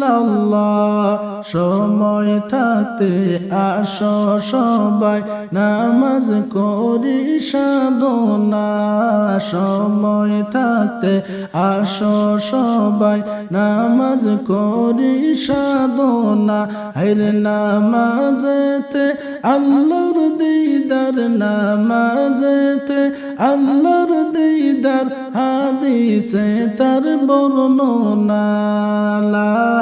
ইল্লাল্লাহ সময় থাকতে আসো সবাই, নামাজ করি, সাধনা। সময় থাকতে আসো সবাই, নামাজ করি, সাধনা। হের নামাজেতে, আল্লাহর দিদার নামাজেতে, আল্লাহর দিদার হাদিসে তার বর্ণনা।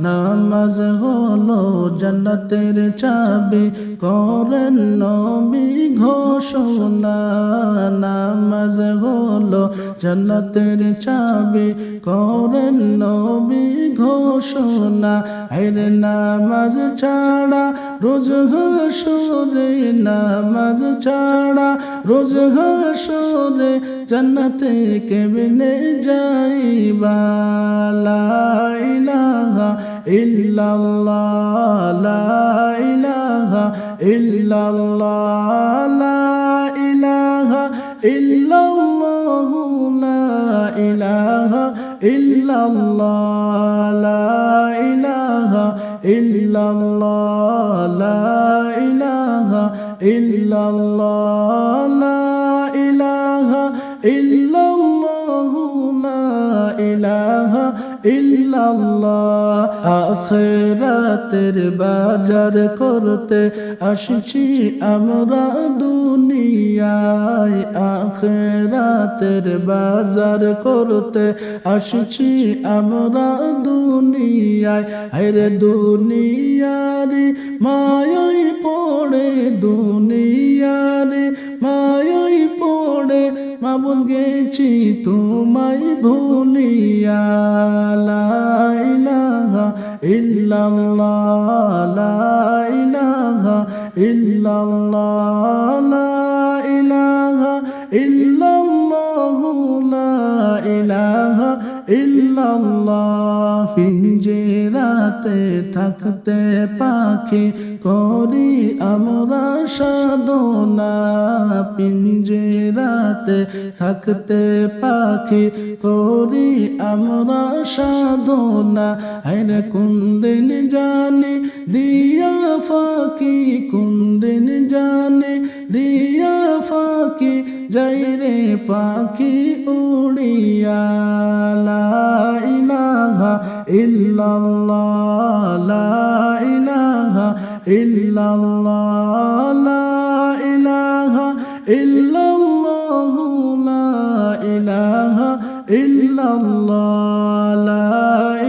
নামাজ হলো জান্নাতের চাবি। করেন নবী ঘোষণা, নামাজ হলো জান্নাতের চাবি। করেন নবী ঘোষণা আইরে নামাজ ছাড়া রোজ হাসরে নামাজ ছাড়া রোজ হাসরে জান্নাতে কেমনে যাইবা? লাইলাহা ইল্লাল্লাহ লাইলাহা ইল্লাল্লাহ লাইলাহা ইল্লাল্লাহ লাইলাহা ইল্লাল্লাহ লাইলাহা ইল্লাল্লাহ লাইলাহা ইল্লাল্লাহ ইলাহা ইল্লাল্লাহ, আখিরাতের বাজার করতে আসছি আমরা দুনিয়ায়। আখিরাতের বাজার করতে আসছি আমরা দুনিয়ায়। আরে দুনিয়ারে মায়াই পড়ে, দুনিয়ারে মায়াই পড়ে, মামুন গেছি তোমায় بوليا لا لا إله إلا الله لا إله إلا الله لا إله, إلا الله لا إله ইল্লাল্লাহ থাকতে পাখি করি, আমরা সাধনা পিঞ্জেরাতে থাকতে পাখি করি, আমরা সাধনা। আইন কুন্দিন জানি, দিয়া ফাঁকি কুন্দিন জানি, দিয়া ফাঁকি যাই রে পাখি উড়িয়া। ইল্লাল্লাহ, লা ইলাহা ইল্লাল্লাহ ইলাহা ইল্লাল্লাহ, লা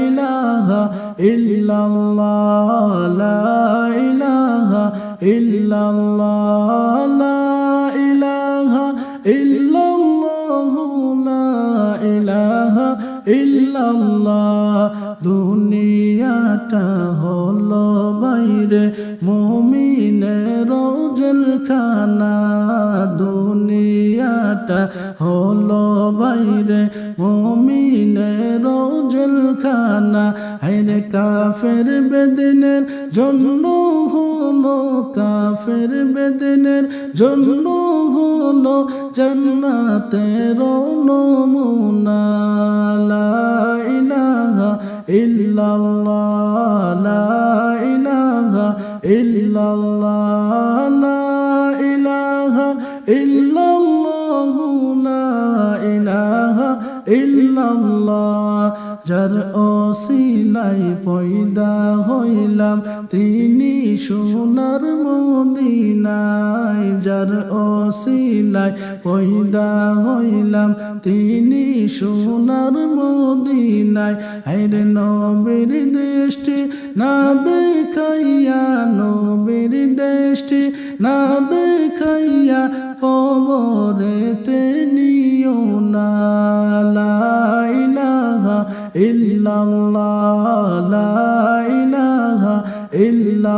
ইলাহা ইল্লাল্লাহ, লা ইলাহা ইল্লাল্লাহ, লা ইলাহা ইল্লাল্লাহ ইলাহা ইল্লাল্লাহ। দুনিয়াটা হলো বাইরে। জেলখানা দুনিয়াটা হলো বাইরে মুমিনের জেলখানা। হাইরে কাফের বেদিনের জন্য হলো, কাফের বেদিনের জন্য হলো জন্নাতের নমুনা। লা ইলাহা ইল্লাল্লাহ, লা ইলাহা ইল্লাল্লাহ ইল্লাল্লাহ লা ইলাহা যার অসিলাই পয়দা হইলাম, তিনি সোনার মদিনায়। যার অসিলাই পয়দা হইলাম, তিনি সোনার মদিনায়। হাইরে নবীর দেশটি না দেখাইয়া, নবীর দেশটি না দেখাইয়া ومر تنيونا لا إله إلا لا إله إلا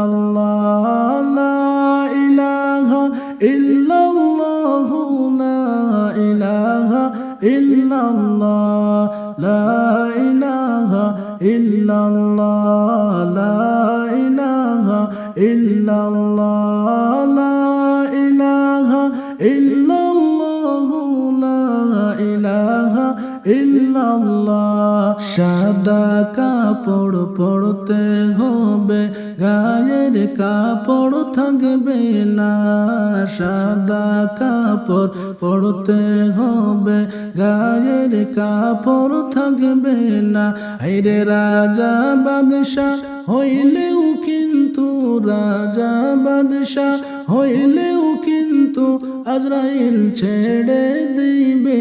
الله لا إله إلا الله لا إله إلا الله. ইল্লাল্লাহ, সাদা কাপড় পড়তে হবে, গায়ের কাপড় থাকবে না। সাদা কাপড় পড়তে হবে, গায়ের কাপড় থাকবে না। আইরে রাজা বাদশাহ, হইলেও কিন্তু রাজা বাদশাহ, হইলেও কিন্তু আজরাইল ছেড়ে দিবে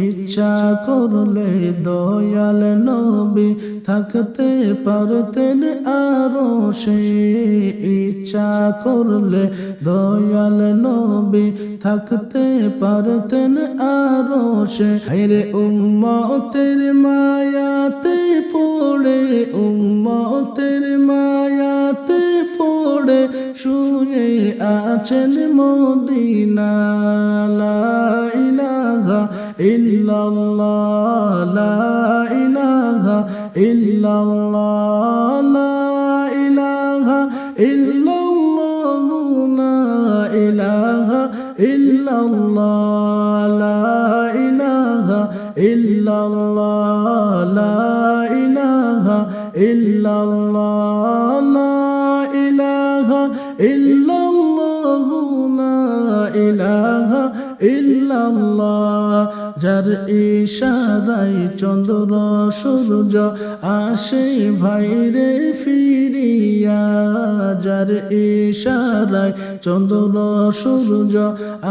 ইচ্ছা করলে দয়াল নবী থাকতে পারতেন আরও সে। ইচ্ছা করলে দয়াল নবী থাকতে পারতেন আরও সে। রে উম্মতের মায়াতে পড়ে, উম্মতের মায়াতে পড়ে শুয়ে আছেন মদিনা ইলাহা ইল্লাল্লাহ, লা ইলাহা ইল্লাল্লাহ, লা ইলাহা ইল্লাল্লাহ, লা ইলাহা ইল্লাল্লাহ, লা ইলাহা ইল্লাল্লাহ, লা ইল্লাল্লাহ যার ইশারাই চন্দ্র, সূর্য আসে ভাইরে ফিরিয়া, যার ইশারাই চন্দ্র, সূর্য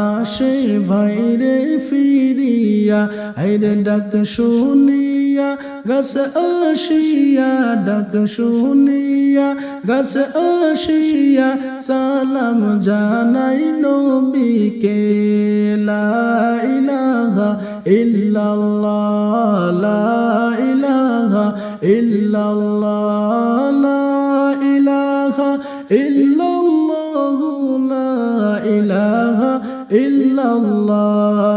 আসে ভাইরে ফিরিয়া, আইরে ডাক শুনিয়া গাছ আসিয়া ডাক শুনিয়া, গাছ আসিয়া সালাম জানাই নবীকে, লা ইলাহা ইল্লাল্লাহ, লা ইলাহা ইল্লাল্লাহ, লা ইলাহা ইল্লাল্লাহ, লা ইলাহা ইল্লাল্লাহ।